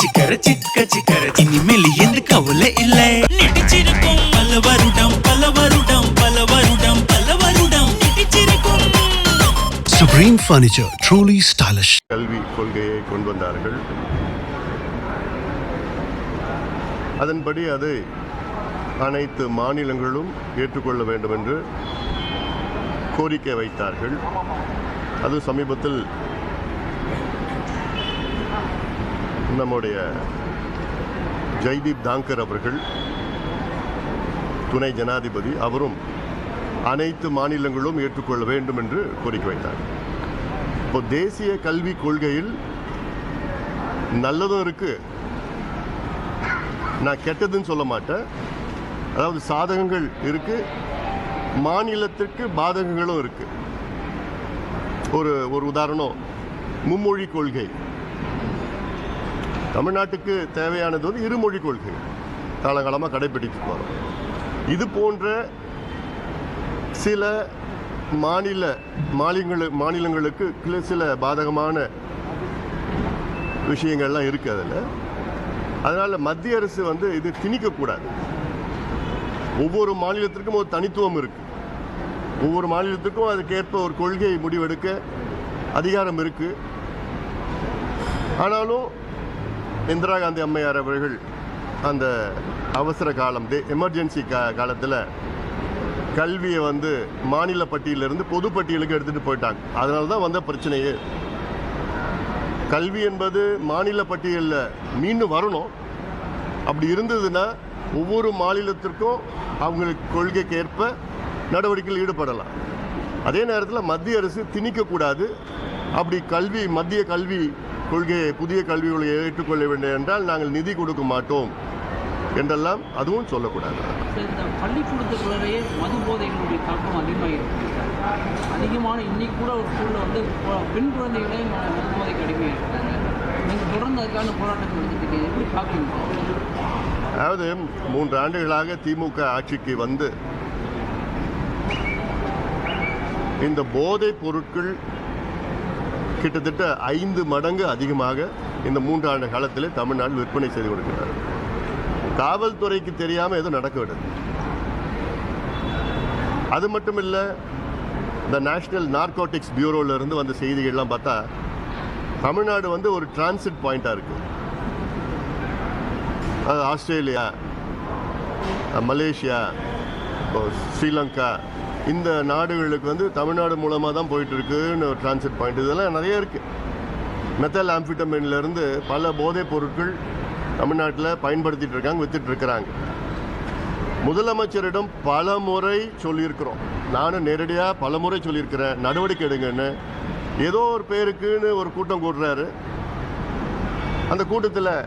சிக்கர சிக்க சிக்கர. இனிமேல் எந்த கவலை இல்லை. நெட்டிச்சிருக்கும் பல வருடம் பல வருடம் பல வருடம் பல வருடம் நெட்டிச்சிருக்கும் Supreme Furniture, truly stylish. கல்வி கொள்கையை கொண்டு வந்தார்கள். அதன்படி அதை அனைத்து மாநிலங்களும் ஏற்றுக்கொள்ள வேண்டும் என்று கோரிக்கை வைத்தார்கள். அது சமீபத்தில் நம்முடைய ஜெய்தீப் தாங்கர் அவர்கள் துணை ஜனாதிபதி அவரும் அனைத்து மாநிலங்களும் ஏற்றுக்கொள்ள வேண்டும் என்று கோரிக்கை வைத்தார். இப்போ தேசிய கல்வி கொள்கையில் நல்லதும் இருக்குது நான் கெட்டதுன்னு சொல்ல மாட்டேன். அதாவது சாதகங்கள் இருக்குது மாநிலத்திற்கு பாதகங்களும் இருக்குது ஒரு ஒரு உதாரணம் மும்மொழி கொள்கை. தமிழ்நாட்டுக்கு தேவையானது வந்து இருமொழி கொள்கை. காலகாலமாக கடைபிடித்து போகிறோம் இது போன்ற சில மாநில மாநிலங்களு மாநிலங்களுக்கு சில- சில பாதகமான விஷயங்கள்லாம் இருக்குது அதில். அதனால் மத்திய அரசு வந்து இது திணிக்கக்கூடாது. ஒவ்வொரு மாநிலத்திற்கும் ஒரு தனித்துவம் இருக்குது ஒவ்வொரு மாநிலத்துக்கும் அதுக்கேற்ப ஒரு கொள்கையை முடிவெடுக்க அதிகாரம் இருக்குது ஆனாலும் இந்திரா காந்தி அம்மையார் அவர்கள் அந்த அவசர காலம் எமர்ஜென்சி கா காலத்தில் கல்வியை வந்து மாநில பட்டியலிருந்து பொது பட்டியலுக்கு எடுத்துகிட்டு போயிட்டாங்க. அதனால தான் வந்த பிரச்சனையே. கல்வி என்பது மாநில பட்டியலில் மீண்டும் வரணும். அப்படி இருந்ததுன்னா ஒவ்வொரு மாநிலத்திற்கும் அவங்களுக்கு கொள்கைக்கு ஏற்ப நடவடிக்கையில் ஈடுபடலாம். அதே நேரத்தில் மத்திய அரசு திணிக்கக்கூடாது. அப்படி கல்வி மத்திய கல்வி கொள்கையை புதிய கல்வி கொள்கையை ஏற்றுக்கொள்ள வேண்டும் என்றால் நாங்கள் நிதி கொடுக்க மாட்டோம் என்றெல்லாம் அதுவும் சொல்லக்கூடாது சார், இந்த பள்ளிக்கூடத்துக்குள்ளேயே மது போதைகளுடைய தாக்கம் அதிகமாக இருக்கு சார். அதிகமான இன்னைக்கு கூட ஒரு ஸ்கூலில் வந்து கொ- பெண் குழந்தைகளே ம- மது போதைக்கு அடிமையாக இருக்காங்க நீங்கள் தொடர்ந்து அதுக்கான போராட்டங்கள் எடுத்துட்டு எப்படி பார்க்குறீங்க சார்? அதாவது மூன்று ஆண்டுகளாக திமுக ஆட்சிக்கு வந்து இந்த போதைப் பொருட்கள் கிட்டத்தட்ட ஐந்து மடங்கு அதிகமாக இந்த மூன்றாண்டு காலத்தில் தமிழ்நாடு விற்பனை செய்து கொடுக்கிறார் காவல்துறைக்கு தெரியாமல் எதுவும் நடக்க விடுது அது மட்டும் இல்லை இந்த நேஷ்னல் நார்கோட்டிக்ஸ் பியூரோவிலேருந்து இருந்து வந்த செய்திகள்லாம் பார்த்தா தமிழ்நாடு வந்து ஒரு டிரான்சிட் பாயிண்ட்டாக இருக்குது அது ஆஸ்திரேலியா மலேசியா ஸ்ரீலங்கா இந்த நாடுகளுக்கு வந்து தமிழ்நாடு மூலமாக தான் போயிட்டுருக்குன்னு ஒரு டிரான்சிட் பாயிண்ட் இதெல்லாம் நிறைய இருக்குது மெத்தல் ஆம்ஃபிட்டமின்லேருந்து பல போதைப் பொருட்கள் தமிழ்நாட்டில் பயன்படுத்திகிட்டு இருக்காங்க விற்றுட்ருக்குறாங்க முதலமைச்சரிடம் பல முறை சொல்லியிருக்கிறோம். நானும் நேரடியாக பல முறை சொல்லியிருக்கிறேன். நடவடிக்கை எடுங்கன்னு. ஏதோ ஒரு பேருக்குன்னு ஒரு கூட்டம் கூடுறாரு. அந்த கூட்டத்தில்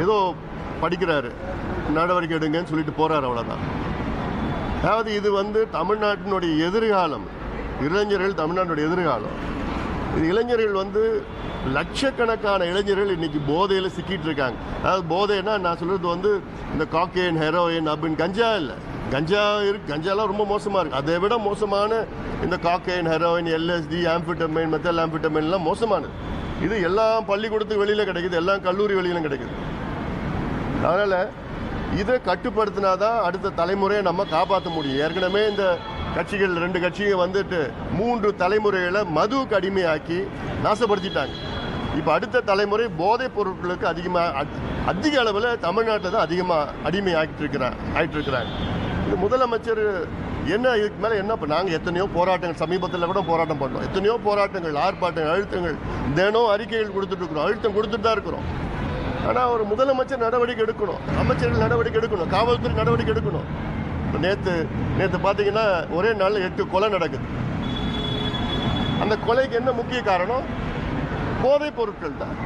ஏதோ படிக்கிறாரு. நடவடிக்கை எடுங்கன்னு சொல்லிட்டு போறாரு அவ்வளோதான் அதாவது இது வந்து தமிழ்நாட்டினுடைய எதிர்காலம். இளைஞர்கள் தமிழ்நாட்டுடைய எதிர்காலம். இது இளைஞர்கள் வந்து லட்சக்கணக்கான இளைஞர்கள் இன்னைக்கு போதையில் சிக்கிட்டு இருக்காங்க. அதாவது போதைன்னா நான் சொல்கிறது வந்து இந்த காக்கேன் ஹெரோயின் அப்படின்னு கஞ்சா இல்லை. கஞ்சா இருக்கு கஞ்சாலாம் ரொம்ப மோசமாக இருக்குது அதை விட மோசமான இந்த cocaine heroin LSD amphetamine methyl ஆம்பிட்டமைன்லாம் மோசமானது. இது எல்லாம் பள்ளிக்கூடத்துக்கு வெளியில் கிடைக்குது எல்லாம் கல்லூரி வெளியிலும் கிடைக்குது. அதனால் இதை கட்டுப்படுத்தினாதான் அடுத்த தலைமுறையை நம்ம காப்பாற்ற முடியும். ஏற்கனவே இந்த கட்சிகள் ரெண்டு கட்சியும் வந்துட்டு மூன்று தலைமுறைகளை மதுவுக்கு அடிமையாக்கி நாசப்படுத்திட்டாங்க. இப்போ அடுத்த தலைமுறை போதைப் பொருட்களுக்கு அதிகமாக அதிக அளவில் தமிழ்நாட்டில் தான் அதிகமாக அடிமை ஆகிட்டு இருக்கிறாங்க ஆகிட்டு இருக்கிறாங்க இது முதலமைச்சர் என்ன இதுக்கு மேலே என்ன இப்போ நாங்கள் எத்தனையோ போராட்டங்கள் சமீபத்தில் கூட போராட்டம் பண்ணோம். எத்தனையோ போராட்டங்கள் ஆர்ப்பாட்டங்கள் அழுத்தங்கள் தினம் அறிக்கைகள் கொடுத்துட்டு இருக்கிறோம். அழுத்தம் கொடுத்துட்டு தான் இருக்கிறோம். ஆனால் ஒரு முதலமைச்சர் நடவடிக்கை எடுக்கணும். அமைச்சர்கள் நடவடிக்கை எடுக்கணும். காவல்துறை நடவடிக்கை எடுக்கணும். இப்போ நேற்று நேற்று பார்த்தீங்கன்னா ஒரே நாளில் எட்டு கொலை நடக்குது. அந்த கொலைக்கு என்ன முக்கிய காரணம்? போதைப் பொருட்கள் தான்.